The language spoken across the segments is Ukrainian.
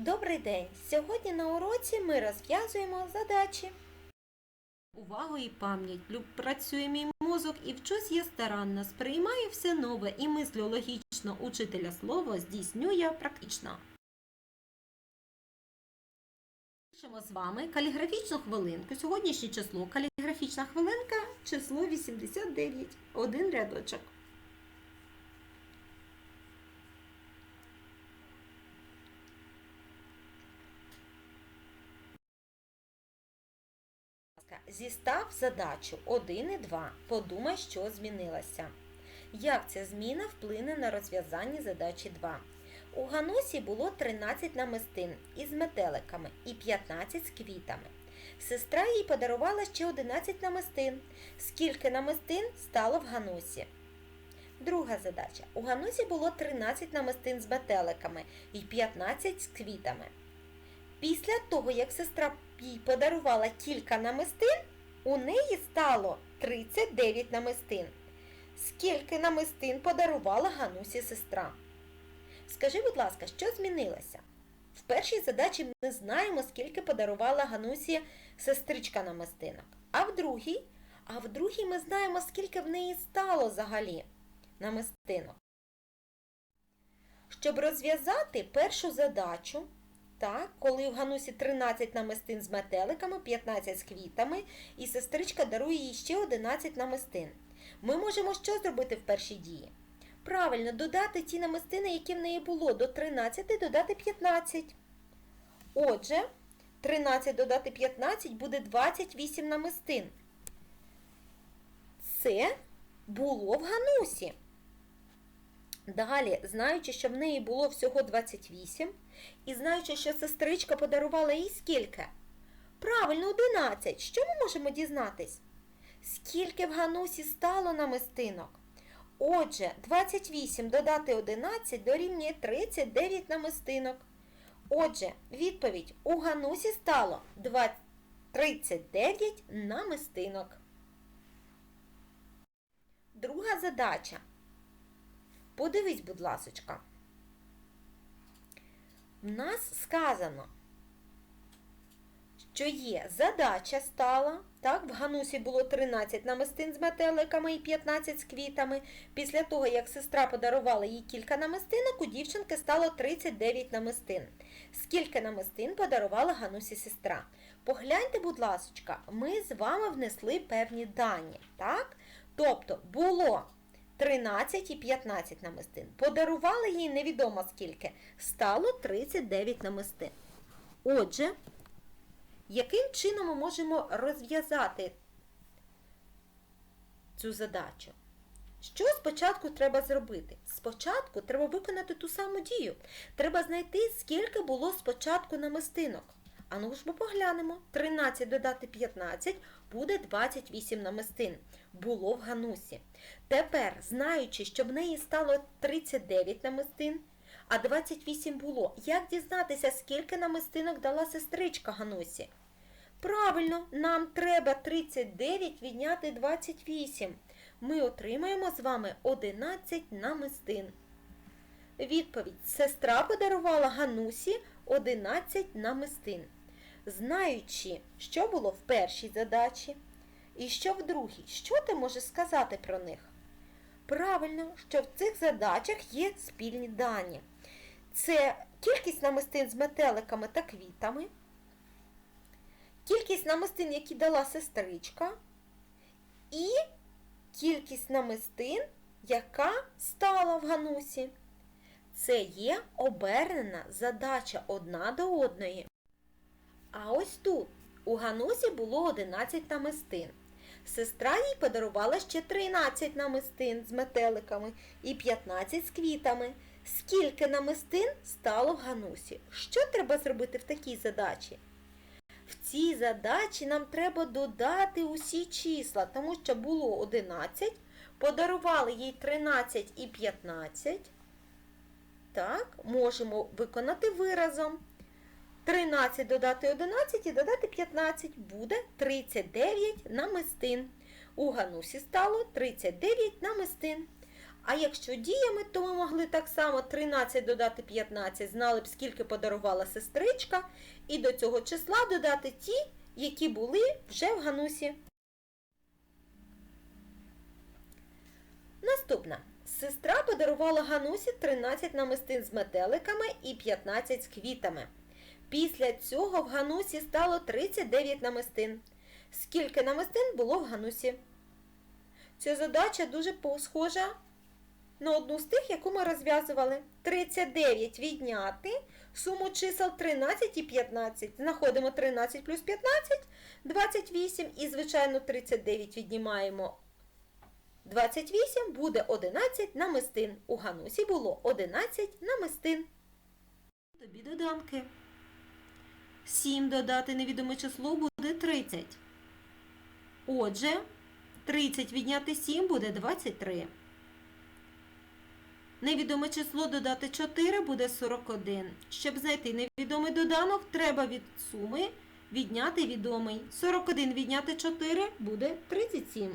Добрий день! Сьогодні на уроці ми розв'язуємо задачі. Увагу і пам'ять. Люб- Працює мій мозок і вчусь я старанно. Сприймаю все нове і мислю логічно. Учителя слово здійснює практично. Пишемо з вами каліграфічну хвилинку. Сьогоднішнє число каліграфічна хвилинка число 89. Один рядочок. Зістав задачу 1 і 2. Подумай, що змінилося. Як ця зміна вплине на розв'язання задачі 2? У Ганусі було 13 намистин із метеликами і 15 з квітами. Сестра їй подарувала ще 11 намистин. Скільки намистин стало в Ганусі? Друга задача. У Ганусі було 13 намистин з метеликами і 15 з квітами. Після того, як сестра їй подарувала кілька намистин, у неї стало 39 намистин. Скільки намистин подарувала Ганусі сестра? Скажи, будь ласка, що змінилося? В першій задачі ми знаємо, скільки подарувала Ганусі сестричка намистинок. А в другій? А в другій ми знаємо, скільки в неї стало взагалі намистинок. Щоб розв'язати першу задачу, так, коли в Ганусі 13 намистин з метеликами, 15 з квітами, і сестричка дарує їй ще 11 намистин. Ми можемо що зробити в першій дії? Правильно, додати ті намистини, які в неї було, до 13 додати 15. Отже, 13 додати 15 буде 28 намистин. Це було в Ганусі. Далі, знаючи, що в неї було всього 28, і знаючи, що сестричка подарувала їй скільки? Правильно, 11. Що ми можемо дізнатись? Скільки в Ганусі стало намистинок? Отже, 28 додати 11 дорівнює 39 намистинок. Отже, відповідь у Ганусі стало 2 39 намистинок. Друга задача. Подивись, будь ласочка. В нас сказано, що є задача стала. Так, в Ганусі було 13 намистин з метеликами і 15 з квітами. Після того, як сестра подарувала їй кілька намистинок, у дівчинки стало 39 намистин. Скільки намистин подарувала Ганусі сестра? Погляньте, будь ласочка, ми з вами внесли певні дані. Так? Тобто було 13 і 15 намистин. Подарували їй невідомо скільки. Стало 39 намистин. Отже, яким чином ми можемо розв'язати цю задачу? Що спочатку треба зробити? Спочатку треба виконати ту саму дію. Треба знайти, скільки було спочатку намистинок. А ну ж ми поглянемо. 13 додати 15 буде 28 намистин. Було в Ганусі. Тепер, знаючи, що в неї стало 39 намистин, а 28 було, як дізнатися, скільки намистинок дала сестричка Ганусі? Правильно, нам треба 39 відняти 28. Ми отримаємо з вами 11 намистин. Відповідь. Сестра подарувала Ганусі 11 намистин. Знаючи, що було в першій задачі і що в другій, що ти можеш сказати про них? Правильно, що в цих задачах є спільні дані. Це кількість намистин з метеликами та квітами, кількість намистин, які дала сестричка, і кількість намистин, яка стала в Ганусі. Це є обернена задача одна до одної. А ось тут у Ганусі було 11 намистин. Сестра їй подарувала ще 13 намистин з метеликами і 15 з квітами. Скільки намистин стало в Ганусі? Що треба зробити в такій задачі? В цій задачі нам треба додати усі числа, тому що було 11, подарували їй 13 і 15. Так, можемо виконати виразом. 13 додати 11 і додати 15 буде 39 намистин. У Ганусі стало 39 намистин. А якщо діями, то ми могли так само 13 додати 15, знали б, скільки подарувала сестричка, і до цього числа додати ті, які були вже в Ганусі. Наступна. Сестра подарувала Ганусі 13 намистин з метеликами і 15 з квітами. Після цього в Ганусі стало 39 намистин. Скільки намистин було в Ганусі? Ця задача дуже схожа на одну з тих, яку ми розв'язували. 39 відняти суму чисел 13 і 15. Знаходимо 13 плюс 15, 28 і, звичайно, 39 віднімаємо 28, буде 11 намистин. У Ганусі було 11 намистин. Тобі доданки. 7 додати невідоме число буде 30. Отже, 30 відняти 7 буде 23. Невідоме число додати 4 буде 41. Щоб знайти невідомий доданок, треба від суми відняти відомий. 41 відняти 4 буде 37.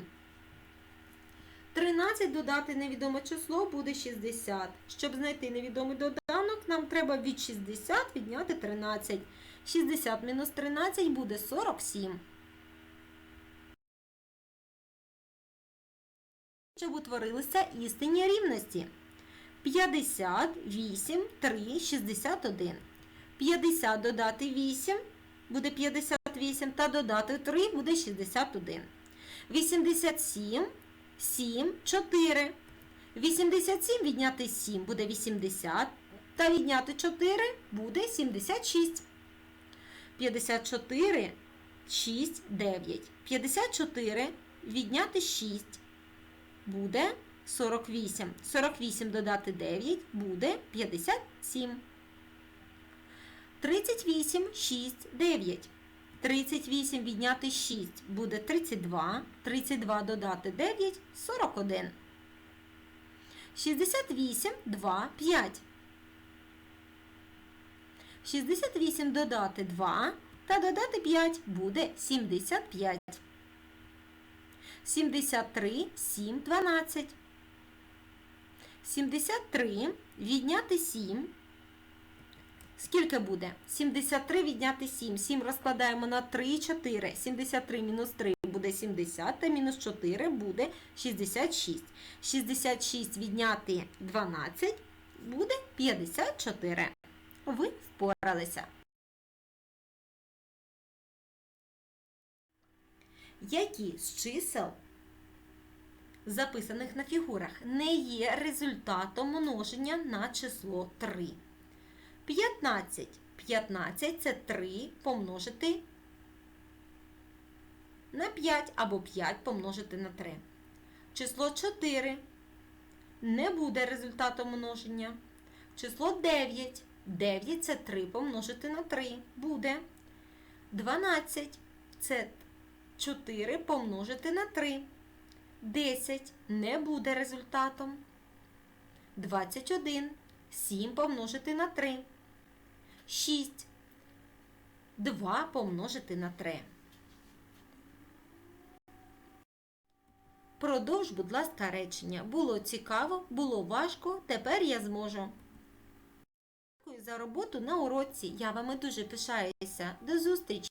13 додати невідоме число буде 60. Щоб знайти невідомий доданок, нам треба від 60 відняти 13. 60 мінус 13 буде 47. Щоб утворилися істинні рівності. 58, 3, 61. 50 додати 8 буде 58 та додати 3 буде 61. 87, 7, 4. 87 відняти 7 буде 80, та відняти 4 буде 76. 54, 6, 9. 54 відняти 6 буде 48. 48 додати 9 буде 57. 38, 6, 9. 38 відняти 6 буде 32. 32 додати 9 41. 68, 2, 5. 68 додати 2 та додати 5 буде 75. 73, 7, 12. 73 відняти 7. Скільки буде? 73 відняти 7. 7 розкладаємо на 3 і 4. 73 мінус 3 буде 70, та мінус 4 буде 66. 66 відняти 12 буде 54. Ви впоралися. Які з чисел, записаних на фігурах, не є результатом множення на число 3? 15. 15 це 3 помножити на 5 або 5 помножити на 3. Число 4 не буде результатом множення. Число 9. 9 це 3 помножити на 3. Буде. 12 це 4 помножити на 3. 10 не буде результатом. 21. 7 помножити на 3. 6. 2 помножити на 3. Продовж, будь ласка, речення. Було цікаво, було важко, тепер я зможу. За роботу на уроці. Я вами дуже пишаюся. До зустрічі!